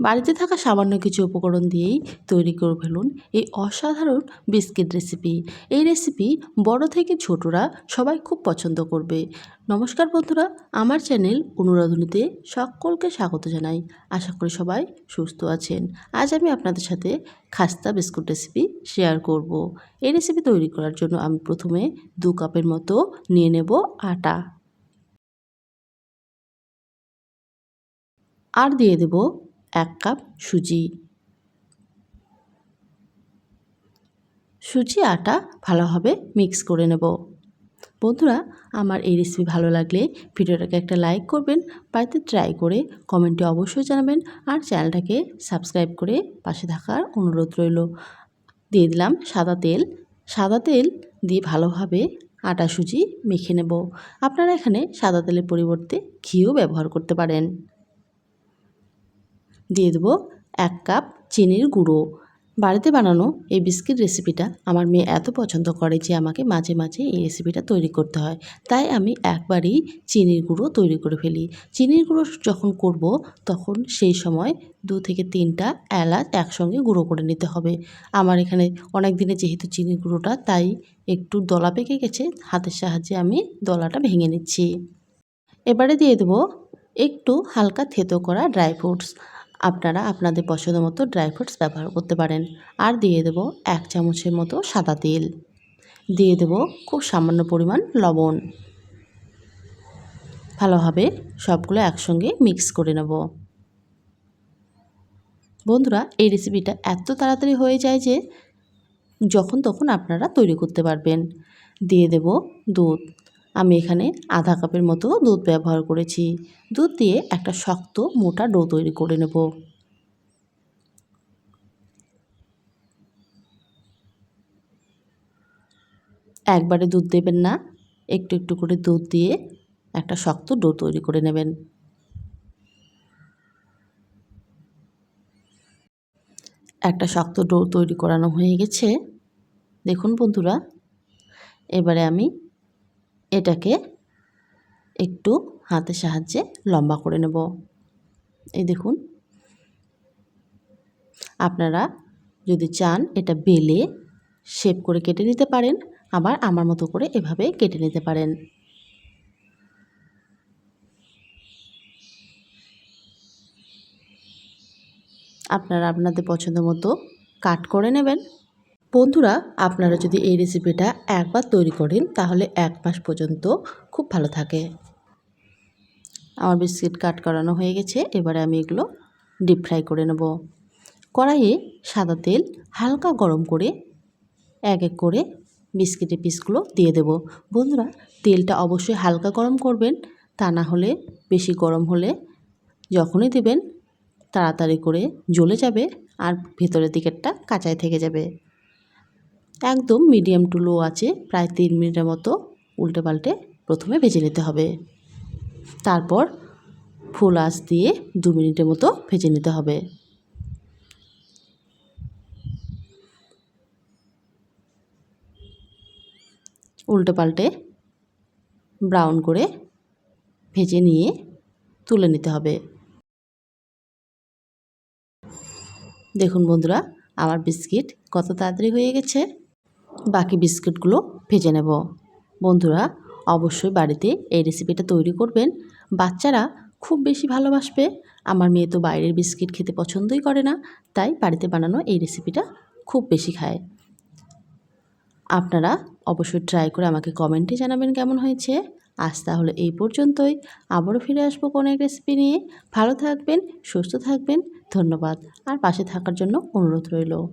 বাড়িতে থাকা সামান্য কিছু উপকরণ দিয়েই তৈরি করে ফেলুন এই অসাধারণ বিস্কিট রেসিপি এই রেসিপি বড় থেকে ছোটরা সবাই খুব পছন্দ করবে। নমস্কার বন্ধুরা, আমার চ্যানেল অনুরাধনীতে সকলকে স্বাগত জানাই। আশা করি সবাই সুস্থ আছেন। আজ আমি আপনাদের সাথে খাস্তা বিস্কুট রেসিপি শেয়ার করব। এই রেসিপি তৈরি করার জন্য আমি প্রথমে দু কাপের মতো নিয়ে নেব আটা। আর দিয়ে দেব এক কাপ সুজি। সুজি আটা ভালোভাবে মিক্স করে নেব। বন্ধুরা, আমার এই রেসিপি ভালো লাগলে ভিডিওটাকে একটা লাইক করবেন, বাড়িতে ট্রাই করে কমেন্টে অবশ্যই জানাবেন আর চ্যানেলটাকে সাবস্ক্রাইব করে পাশে থাকার অনুরোধ রইল। দিয়ে দিলাম সাদা তেল। সাদা তেল দিয়ে ভালোভাবে আটা সুজি মেখে নেব। আপনারা এখানে সাদা তেলের পরিবর্তে ঘিও ব্যবহার করতে পারেন। দিয়ে দেবো এক কাপ চিনির গুঁড়ো। বাড়িতে বানানো এই বিস্কিট রেসিপিটা আমার মেয়ে এত পছন্দ করে যে আমাকে মাঝে মাঝে এই রেসিপিটা তৈরি করতে হয়। তাই আমি একবারই চিনির গুঁড়ো তৈরি করে ফেলি। চিনির গুঁড়ো যখন করব তখন সেই সময় দু থেকে তিনটা এলাচ একসঙ্গে গুঁড়ো করে নিতে হবে। আমার এখানে অনেক দিনে যেহেতু চিনির গুঁড়োটা তাই একটু দলা পেকে গেছে, হাতের সাহায্যে আমি দলাটা ভেঙে নিচ্ছি। এবারে দিয়ে দেবো একটু হালকা থেতো করা ড্রাই ফ্রুটস। আপনারা আপনাদের পছন্দ মতো ড্রাই ফ্রুটস ব্যবহার করতে পারেন। আর দিয়ে দেব এক চামচের মতো সাদা তেল। দিয়ে দেব খুব সামান্য পরিমাণ লবণ। ভালোভাবে সবগুলো একসঙ্গে মিক্স করে নেব। বন্ধুরা, এই রেসিপিটা এত তাড়াতাড়ি হয়ে যায় যে, যখন তখন আপনারা তৈরি করতে পারবেন। দিয়ে দেব দুধ। আমি এখানে আধা কাপের মতো দুধ ব্যবহার করেছি। দুধ দিয়ে একটা শক্ত মোটা ডো তৈরি করে নেব। একবারে দুধ দেবেন না, একটু একটু করে দুধ দিয়ে একটা শক্ত ডো তৈরি করে নেবেন। একটা শক্ত ডো তৈরি করানো হয়ে গেছে। দেখুন বন্ধুরা, এবারে আমি এটাকে একটু হাতের সাহায্যে লম্বা করে নেব। এই দেখুন। আপনারা যদি চান এটা বেলে শেপ করে কেটে নিতে পারেন, আবার আমার মতো করে এভাবে কেটে নিতে পারেন। আপনারা আপনাদের পছন্দ মতো কাট করে নেবেন। বন্ধুরা, আপনারা যদি এই রেসিপিটা একবার তৈরি করেন, তাহলে এক মাস পর্যন্ত খুব ভালো থাকে। আমার বিস্কিট কাট করানো হয়ে গেছে, এবারে আমি এগুলো ডিপ ফ্রাই করে নেব। কড়াইয়ে সাদা তেল হালকা গরম করে এক এক করে বিস্কিটের পিসগুলো দিয়ে দেব। বন্ধুরা, তেলটা অবশ্যই হালকা গরম করবেন, তা না হলে বেশি গরম হলে যখনই দেবেন, তাড়াতাড়ি করে জ্বলে যাবে আর ভেতরের দিকেরটা কাঁচাই থেকে যাবে। একদম মিডিয়াম টু লো আছে, প্রায় তিন মিনিটের মতো উল্টে পাল্টে প্রথমে ভেজে নিতে হবে। তারপর ফুল আঁচ দিয়ে দু মিনিটের মতো ভেজে নিতে হবে। উল্টে পাল্টে ব্রাউন করে ভেজে নিয়ে তুলে নিতে হবে। দেখুন বন্ধুরা, আমার বিস্কিট কত তাড়াতাড়ি হয়ে গেছে। বাকি বিস্কিটগুলো ভেজে নেব। বন্ধুরা, অবশ্যই বাড়িতে এই রেসিপিটা তৈরি করবেন। বাচ্চারা খুব বেশি ভালোবাসবে। আমার মেয়ে তো বাইরের বিস্কিট খেতে পছন্দই করে না, তাই বাড়িতে বানানো এই রেসিপিটা খুব বেশি খায়। আপনারা অবশ্যই ট্রাই করে আমাকে কমেন্টে জানাবেন কেমন হয়েছে। আজ তাহলে এই পর্যন্তই। আবারও ফিরে আসব কোনো এক রেসিপি নিয়ে। ভালো থাকবেন, সুস্থ থাকবেন। ধন্যবাদ। আর পাশে থাকার জন্য অনুরোধ রইল।